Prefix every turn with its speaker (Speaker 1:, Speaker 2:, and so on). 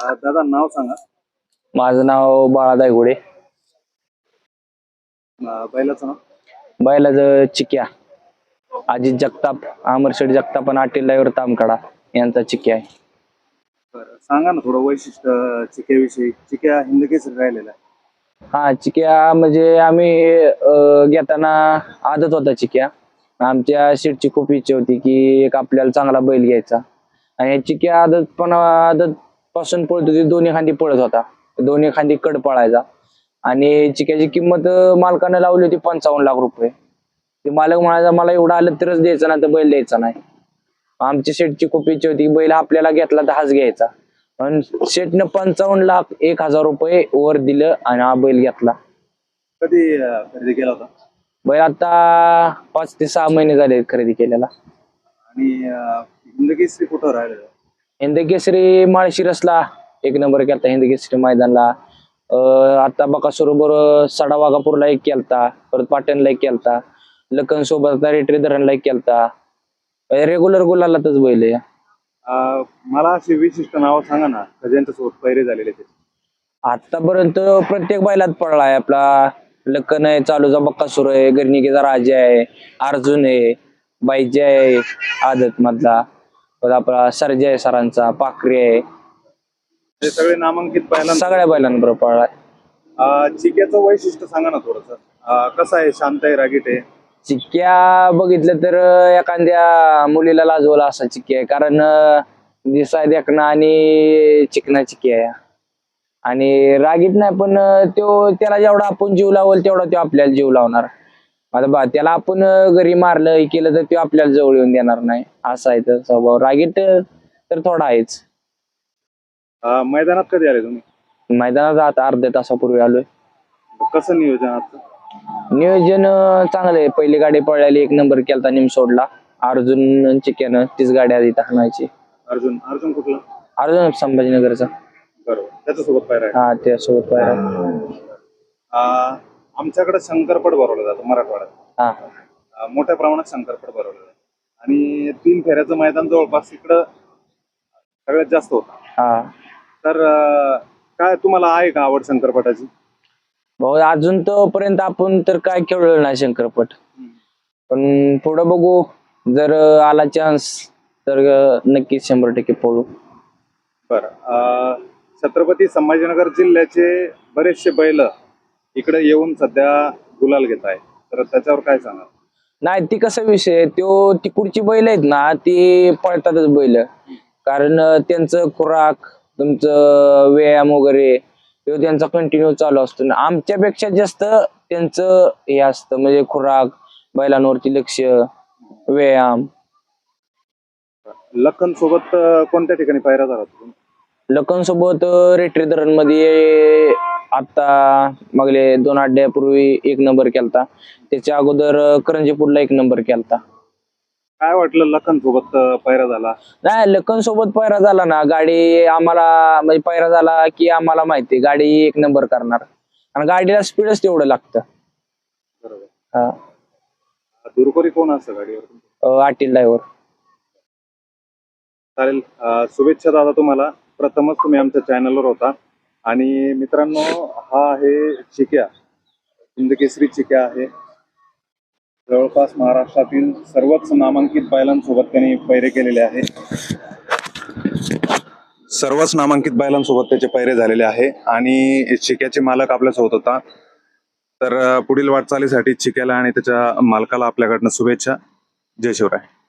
Speaker 1: अं, दादा नाव सांगा.
Speaker 2: माझं नाव बाळा दायगुडे.
Speaker 1: अं, बैलाचं नाव?
Speaker 2: बैलाचं चिक्या. अजित जगताप अमरशेठ जगताप आणि अटील ड्रायव्हर तामकडा यांचा चिक्या आहे.
Speaker 1: बरं सांगा ना थोडं वैशिष्ट्य चिक्याविषयी. चिक्या हिंद केसरी राहिलेला आहे.
Speaker 2: हा चिक्या म्हणजे आम्ही अं, घेताना आदत होता चिक्या. आमच्या शेटची खूप इच्छा होती की एक आपल्याला चांगला बैल घ्यायचा. आणि या चिक्या आदत पण आदत पासून पळत होती दोन्ही खांदी पळत होता. दोन्ही खांदी कड पळायचा. आणि चिक्याची किंमत मालकानं लावली होती पंचावन्न लाख रुपये. ते मालक म्हणायचा मला एवढं आलं तरच द्यायचं नाही तर बैल द्यायचा नाही. आमच्या शेटची खूप इच्छा होती बैल आपल्याला घेतला तर हाच घ्यायचा. पण शेटनं पंचावन्न लाख एक हजार रुपये वर दिलं आणि हा बैल घेतला.
Speaker 1: कधी खरेदी केला होता?
Speaker 2: बैल आता पाच ते सहा महिने झाले खरेदी केलेला.
Speaker 1: आणि कुठं राहिलेला? आहे?
Speaker 2: हिंद केसरी माळशिरसला एक नंबर केलता हिंद केसरी मैदानला. आता बकासूर बरोबर सडा वाघापूरला एक केलता परत पाटणला एक केलता लखन सोबत रेटरी धरणला एक केलता. रेग्युलर गुलालातच बैल आहे.
Speaker 1: मला अशी विशिष्ट नावं सांगा ना का ज्यांच्यासोबत पैरे झालेले ते.
Speaker 2: आतापर्यंत प्रत्येक बैलात पडलाय आपला. लखन आहे चालूचा बक्कासूर आहे गर्णिकेचा राजा आहे अर्जुन आहे बाईजे आहे आदत मधला आपला सर्जा आहे सरांचा पाखरे आहे.
Speaker 1: ते सगळे नामांकित बैलांना
Speaker 2: सगळ्या बैलांबरोबर पळलाय
Speaker 1: अं, चिक्याचं वैशिष्ट्य सांगा ना थोडस. कसं आहे? शांत आहे रागीट आहे?
Speaker 2: चिक्क्या बघितलं तर एखाद्या मुलीला लाजवला असा चिक्की आहे. कारण अं, दिसाय देखणं आणि चिकना चिक्की आहे. आणि रागीत नाही पण अं, त्यो त्याला जेवढा आपण जीव लावल तेवढा तो आपल्याला जीव लावणार. आता बा त्याला आपण घरी मारलं हे केलं तर तो आपल्याला जवळ येऊन देणार नाही. असा आहे तर स्वभाव. रागीट तर थोडा आहेच.
Speaker 1: अं, मैदानात कधी आले तुम्ही?
Speaker 2: मैदानात आता अर्ध्या तासापूर्वी आलोय.
Speaker 1: कसं नियोजन आजचं?
Speaker 2: नियोजन अं, चांगलं आहे. पहिली गाडी पळाली एक नंबर केलता निमसोडला. अर्जुन चिक्यानं तीच गाडी आधी हाणायची.
Speaker 1: अर्जुन अर्जुन कुठला?
Speaker 2: अर्जुन संभाजीनगरचा.
Speaker 1: बरोबर. त्याच्यासोबत पायरा आहे
Speaker 2: हा त्यासोबत
Speaker 1: अं, आमच्याकडे शंकरपट भरवलं जातं मराठवाड्यात.
Speaker 2: हा.
Speaker 1: अं, मोठ्या प्रमाणात शंकरपट भरवलं जातं. आणि तीन फेऱ्याचं मैदान जवळपास इकडं सगळ्यात जास्त होतं.
Speaker 2: हा.
Speaker 1: तर अं, काय तुम्हाला आहे का आवड शंकरपटाची
Speaker 2: भाऊ अजून तोपर्यंत आपण तर काय खेळलो नाही शंकरपट पण पुढं बघू. जर आला चान्स तर नक्कीच शंभर टक्के पळू.
Speaker 1: बरं. अं, छत्रपती संभाजीनगर जिल्ह्याचे बरेचसे बैल इकडे येऊन सध्या गुलाल घेत आहे. तर त्याच्यावर काय सांगा
Speaker 2: नाही ती कसा विषय त्यो तिकडची बैल आहेत ना ती पळतातच बैल. कारण त्यांचं खुराक तुमचं व्यायाम वगैरे तो त्यांचा कंटिन्यू चालू असतो. ना आमच्यापेक्षा जास्त त्यांचं हे असतं म्हणजे खुराक बैलांवरती लक्ष व्यायाम.
Speaker 1: लखन सोबत कोणत्या ठिकाणी पायरा झाला
Speaker 2: लखन सोबत रेटरी धरणमध्ये आता मागले दोन आठवड्यापूर्वी एक नंबर केलता. त्याच्या अगोदर करंजीपूरला एक नंबर केलता.
Speaker 1: काय वाटलं लखन सोबत पायरा झाला?
Speaker 2: नाही लखन सोबत पायरा झाला ना. गाडी आम्हाला म्हणजे पायरा झाला की आम्हाला माहिती गाडी एक नंबर करणार. आणि गाडीला स्पीडच तेवढं लागतं.
Speaker 1: बरोबर.
Speaker 2: हा.
Speaker 1: दुरकोरी कोण असतं गाडीवर
Speaker 2: अं, आटील ड्रायव्हर.
Speaker 1: चालेल. अं, शुभेच्छा दादा तुम्हाला. प्रथमच तुम्ही आमच्या चॅनलवर होता. आणि मित्रांनो हा आहे चिक्या. हिंदकेसरी चिक्या आहे. जवळपास महाराष्ट्रातील सर्वच नामांकित बैलांसोबत त्यांनी पैरे केलेले आहे. सर्वच नामांकित बैलांसोबत त्याचे पैरे झालेले आहे. आणि चिक्याचे मालक आपल्यासोबत होता. तर पुढील वाटचालीसाठी चिक्याला आणि त्याच्या मालकाला आपल्याकडनं शुभेच्छा. जय शिवराय.